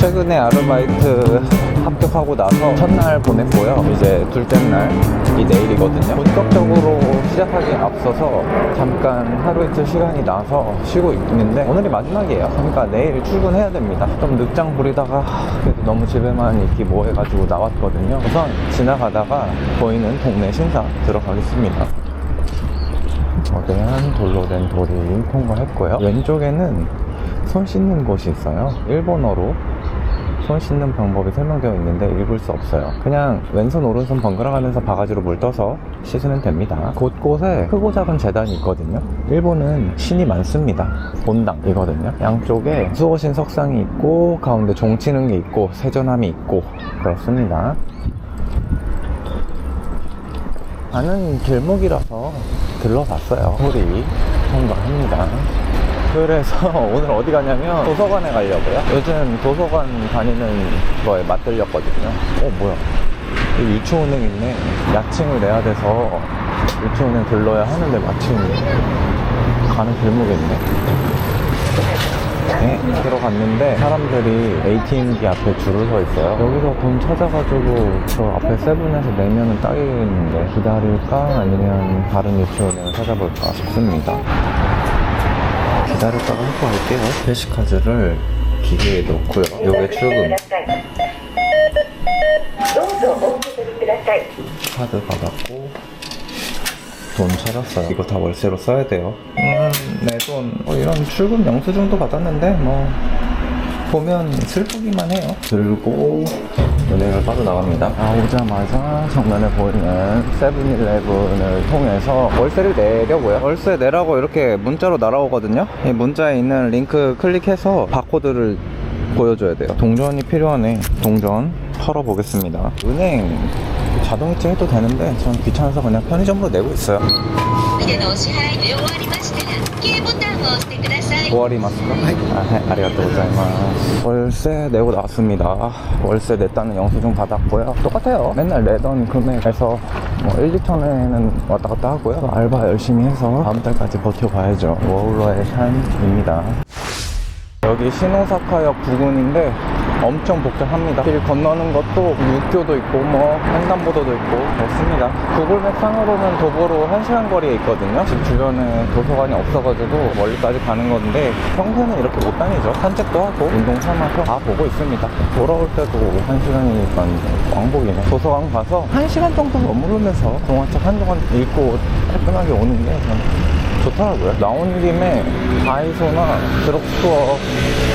최근에 아르바이트 합격하고 나서 첫날 보냈고요. 이제 둘째 날이 내일이거든요. 본격적으로 시작하기에 앞서서 잠깐 하루 이틀 시간이 나서 쉬고 있는데 오늘이 마지막이에요. 그러니까 내일 출근해야 됩니다. 좀 늦장 부리다가 그래도 너무 집에만 있기 뭐해가지고 나왔거든요. 우선 지나가다가 보이는 동네 신사 들어가겠습니다. 거대한 돌로 된 돌이 통과했고요. 왼쪽에는 손 씻는 곳이 있어요. 일본어로 손 씻는 방법이 설명되어 있는데 읽을 수 없어요. 그냥 왼손 오른손 번갈아 가면서 바가지로 물 떠서 씻으면 됩니다. 곳곳에 크고 작은 재단이 있거든요. 일본은 신이 많습니다. 본당이거든요. 양쪽에 수호신 석상이 있고 가운데 종치는 게 있고 세전함이 있고 그렇습니다. 아는 길목이라서 들러봤어요. 소리 통과합니다. 그래서 오늘 어디 가냐면 도서관에 가려고요. 요즘 도서관 다니는 거에 맞들렸거든요. 어, 뭐야. 유치원행 있네. 야칭을 내야 돼서 유치원행 들러야 하는데 마침 가는 길목에 있네. 네, 들어갔는데 사람들이 ATM기 앞에 줄을 서 있어요. 여기서 돈 찾아가지고 저 앞에 세븐에서 내면은 딱이겠는데 기다릴까 아니면 다른 유치원을 찾아볼까 싶습니다. 기다렸다가 하고 갈게요. 캐시카드를 기계에 넣고요. 여기에 출금 카드 받았고 돈 찾았어요. 이거 다 월세로 써야 돼요. 네, 음내돈. 뭐 이런 출금 영수증도 받았는데 뭐. 보면 슬프기만 해요. 들고 은행을 빠져나갑니다. 나오자마자 정면에 보이는 세븐일레븐을 통해서 월세를 내려고요. 월세 내라고 이렇게 문자로 날아오거든요. 이 문자에 있는 링크 클릭해서 바코드를 보여줘야 돼요. 동전이 필요하네. 동전 털어보겠습니다. 은행 자동이체 해도 되는데 전 귀찮아서 그냥 편의점으로 내고 있어요. 5월이 맞을까? 아, 아리가또 고자이마스 월세 내고 나왔습니다. 월세 냈다는 영수증 받았고요. 똑같아요. 맨날 내던 금액에서 뭐 1, 2천에는 왔다 갔다 하고요. 알바 열심히 해서 다음 달까지 버텨봐야죠. 워울러의 삶입니다. 여기 신오사카역 부근인데 엄청 복잡합니다. 길 건너는 것도 육교도 있고 뭐 횡단보도도 있고 그렇습니다. 구글맵 상으로는 도보로 1시간 거리에 있거든요. 집 주변에 도서관이 없어가지고 멀리까지 가는 건데 평소에는 이렇게 못 다니죠. 산책도 하고 운동 삼아서 다 보고 있습니다. 돌아올 때도 1시간이니까 왕복이네. 도서관 가서 1시간 정도 머무르면서 동화책 한동안 읽고 깔끔하게 오는 게 저는 좋더라고요. 나온 김에 다이소나 드럭스토어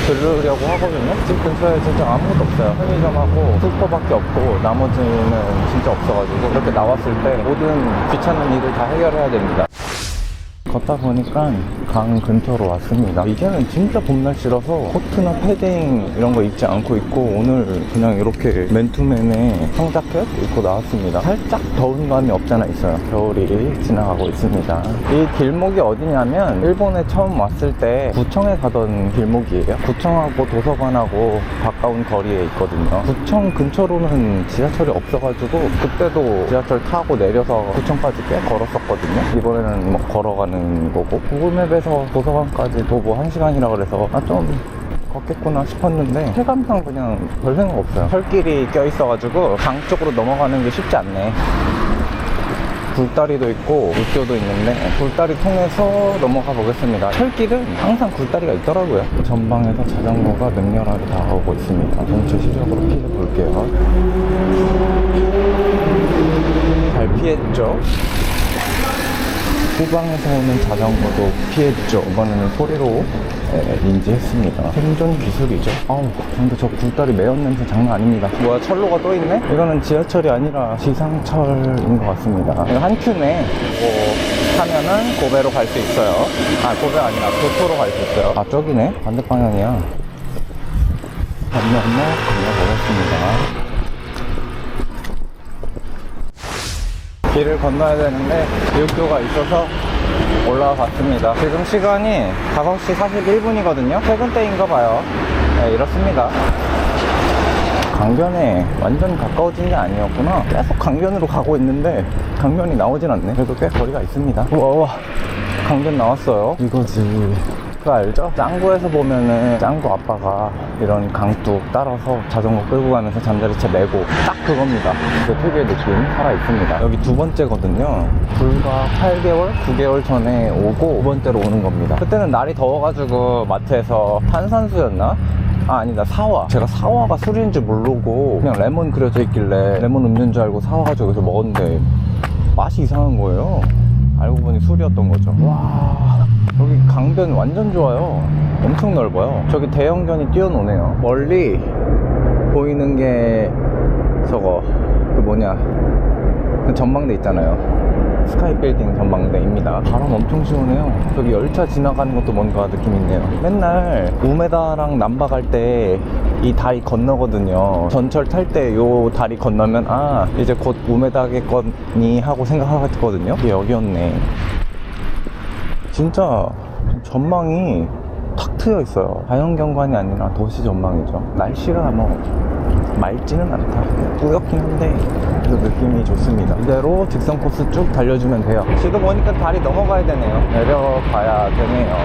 들르려고 하거든요. 집 근처에 진짜 아무것도 없어요. 편의점하고 슈퍼밖에 없고 나머지는 진짜 없어가지고 이렇게 나왔을 때 모든 귀찮은 일을 다 해결해야 됩니다. 걷다 보니까 강 근처로 왔습니다. 이제는 진짜 봄 날씨라서 코트나 패딩 이런 거 입지 않고 있고 오늘 그냥 이렇게 맨투맨에 청자켓 입고 나왔습니다. 살짝 더운 감이 없잖아 있어요. 겨울이 지나가고 있습니다. 이 길목이 어디냐면 일본에 처음 왔을 때 구청에 가던 길목이에요. 구청하고 도서관하고 가까운 거리에 있거든요. 구청 근처로는 지하철이 없어가지고 그때도 지하철 타고 내려서 구청까지 꽤 걸었었거든요. 이번에는 뭐 걸어가는 거고 구글맵에서 도서관까지 도보 1시간이라 그래서 아 좀 걷겠구나 싶었는데 체감상 그냥 별 생각 없어요. 철길이 껴있어가지고 강 쪽으로 넘어가는 게 쉽지 않네. 굴다리도 있고 물교도 있는데 굴다리 통해서 넘어가 보겠습니다. 철길은 항상 굴다리가 있더라고요. 전방에서 자전거가 맹렬하게 다가오고 있습니다. 동체 시력으로 피해 볼게요. 잘 피했죠? 후방에서 오는 자전거도 피했죠. 이번에는 소리로 예, 인지했습니다. 생존 기술이죠. 아우, 근데 저 굴다리 매연 냄새 장난 아닙니다. 뭐야, 철로가 또 있네? 이거는 지하철이 아니라 지상철인 것 같습니다. 한 큐네. 이거 타면은 고베로 갈 수 있어요. 아, 고베 아니라 교토로 갈 수 있어요. 아, 저기네? 반대 방향이야. 건너, 건너, 건너보겠습니다. 길을 건너야 되는데 육교가 있어서 올라와 봤습니다. 지금 시간이 5시 41분이거든요. 퇴근 때인가 봐요. 네, 이렇습니다. 강변에 완전 가까워진 게 아니었구나. 계속 강변으로 가고 있는데 강변이 나오진 않네. 그래도 꽤 거리가 있습니다. 우와. 강변 나왔어요. 이거지. 그거 알죠? 짱구에서 보면은 짱구 아빠가 이런 강둑 따라서 자전거 끌고 가면서 잠자리채 메고 딱 그겁니다. 그 특유의 느낌 살아 있습니다. 여기 두 번째거든요. 불과 8개월, 9개월 전에 오고 두 번째로 오는 겁니다. 그때는 날이 더워가지고 마트에서 탄산수였나? 아 아니다 사와 제가 사와가 술인 줄 모르고 그냥 레몬 그려져 있길래 레몬 음료인 줄 알고 사와 가지고 여기서 먹었는데 맛이 이상한 거예요 알고 보니 술이었던 거죠 와 여기 강변 완전 좋아요 엄청 넓어요 저기 대형견이 뛰어노네요 멀리 보이는 게 저거 그 뭐냐 그 전망대 있잖아요 스카이 빌딩 전망대입니다. 바람 엄청 시원해요. 저기 열차 지나가는 것도 뭔가 느낌 있네요. 맨날 우메다랑 남바 갈 때 이 다리 건너거든요. 전철 탈 때 요 다리 건너면 아 이제 곧 우메다겠거니 하고 생각하거든요. 여기였네. 진짜 전망이 탁 트여 있어요. 자연 경관이 아니라 도시 전망이죠. 날씨가 뭐 맑지는 않다. 꾸옇긴 한데 그래도 느낌이 좋습니다. 이대로 직선 코스 쭉 달려주면 돼요. 지금 보니까 다리 넘어가야 되네요. 내려가야 되네요.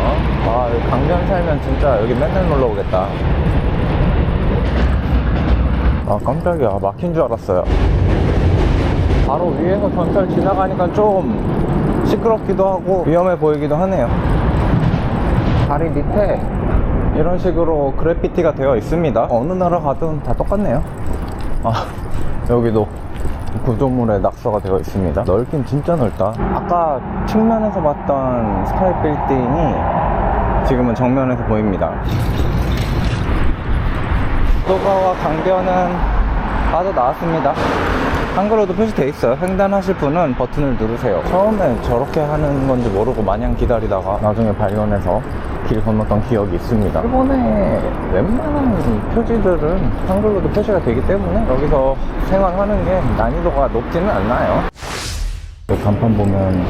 아, 강변 살면 진짜 여기 맨날 놀러 오겠다. 아, 깜짝이야. 막힌 줄 알았어요. 바로 위에서 전철 지나가니까 좀 시끄럽기도 하고 위험해 보이기도 하네요. 다리 밑에 이런 식으로 그래피티가 되어 있습니다. 어느 나라 가든 다 똑같네요. 아, 여기도 구조물에 낙서가 되어 있습니다. 넓긴 진짜 넓다. 아까 측면에서 봤던 스카이 빌딩이 지금은 정면에서 보입니다. 도가와 강변은 빠져 나왔습니다. 한글로도 표시되어 있어요. 횡단하실 분은 버튼을 누르세요. 처음에 저렇게 하는 건지 모르고 마냥 기다리다가 나중에 발견해서 길 건넜던 기억이 있습니다. 일본의 웬만한 표지들은 한글로도 표시가 되기 때문에 여기서 생활하는 게 난이도가 높지는 않나요. 여기 간판 보면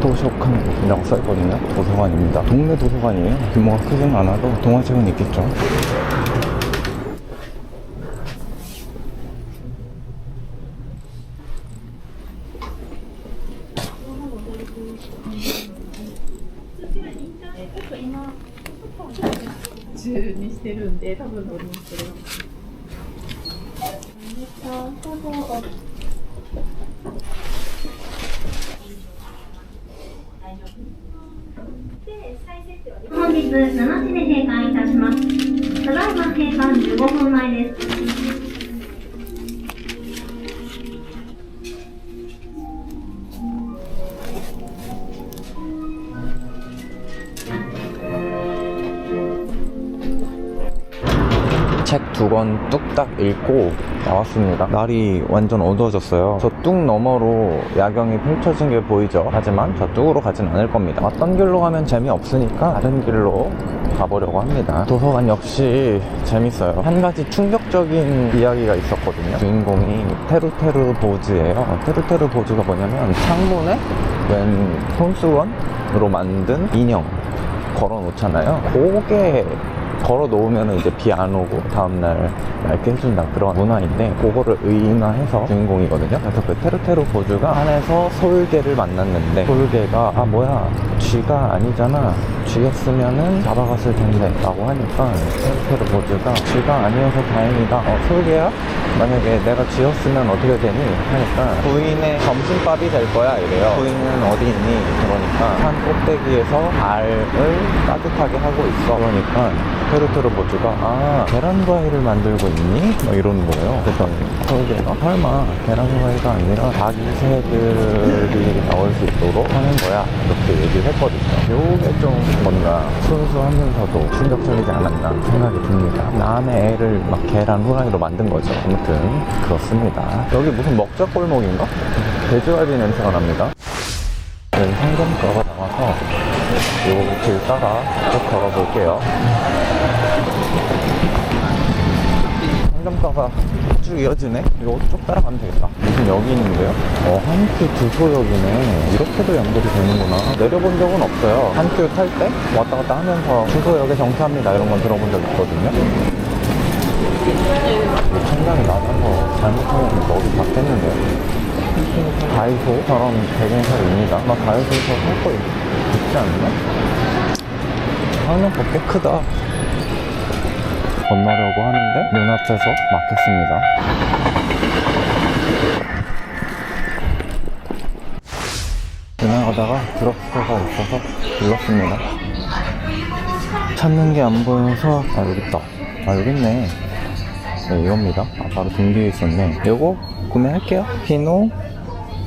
도서관이라고 써있거든요. 도서관입니다. 동네 도서관이에요. 규모가 크진 않아도 동화책은 있겠죠. 中にしてるんで多分乗りますけど。本日7時で閉館いたします。ただいま閉館15分前です。 두 권 뚝딱 읽고 나왔습니다. 날이 완전 어두워졌어요. 저 뚝 너머로 야경이 펼쳐진 게 보이죠? 하지만 저 뚝으로 가진 않을 겁니다. 어떤 길로 가면 재미없으니까 다른 길로 가보려고 합니다. 도서관 역시 재밌어요. 한 가지 충격적인 이야기가 있었거든요. 주인공이 테루테루 보즈예요. 테루테루 보즈가 뭐냐면 창문에 웬 손수건으로 만든 인형 걸어 놓잖아요. 그게 걸어 놓으면 이제 비 안 오고 다음날 맑게 해준다 그런 문화인데 그거를 의인화해서 주인공이거든요. 그래서 그 테루테루 보주가 안에서 솔개를 만났는데 솔개가 아 뭐야 쥐가 아니잖아 쥐였으면은 잡아갔을 텐데 라고 하니까 테루테루 보주가 쥐가 아니어서 다행이다 어 솔개야? 만약에 내가 쥐였으면 어떻게 되니? 하니까 부인의 점심밥이 될 거야 이래요 부인은 어디 있니? 그러니까 산 꼭대기에서 알을 따뜻하게 하고 있어 그러니까 테루테루 보주가 아 계란 과일을 만들고 있니? 막 이러는 거예요 그래서 설계가 설마 계란 과일가 아니라 아기 새들이 나올 수 있도록 하는 거야. 이렇게 얘기를 했거든요. 요게 좀 뭔가 순수하면서도 충격적이지 않았나 생각이 듭니다. 남의 애를 막 계란 후라이로 만든 거죠. 아무튼 그렇습니다. 여기 무슨 먹자 골목인가? 돼지갈비 냄새가 납니다. 여기 상점가가 나와서 요길 따라 쭉 걸어볼게요. 상점가가 쭉 이어지네? 쭉 따라가면 되겠다. 무슨 역이 있는데요? 어, 한큐 주소역이네. 이렇게도 연결이 되는구나. 내려본 적은 없어요. 한큐 탈 때 왔다 갔다 하면서 주소역에 정차합니다. 이런 건 들어본 적 있거든요. 이 천장이 낮아서 잘못하면 머리 받겠는데요. 다이소처럼 대경사입니다. 아마 다이소에서 살거 있지 않나? 항명포 꽤 크다. 건너려고 하는데 눈앞에서 막혔습니다. 지나가다가 드럭스가 있어서 불렀습니다. 찾는 게 안 보여서 아 여기 있다. 아 여기 있네. 네 이겁니다. 아 바로 등 뒤에 있었네. 요거 구매할게요. 피노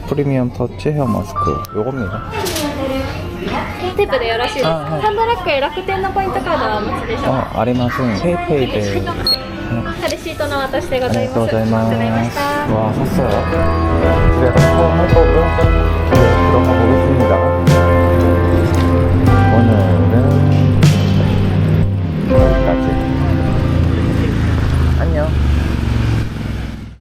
프리미엄 터치 헤어 마스크 요겁니다. ペイペイでよろしいです。か、サンドラックや楽天のポイントカードはお持ちでしょうか？ありません。ペイペイで。レシートの私でございます。ありがとうございます。わあさす。が오늘お여기까지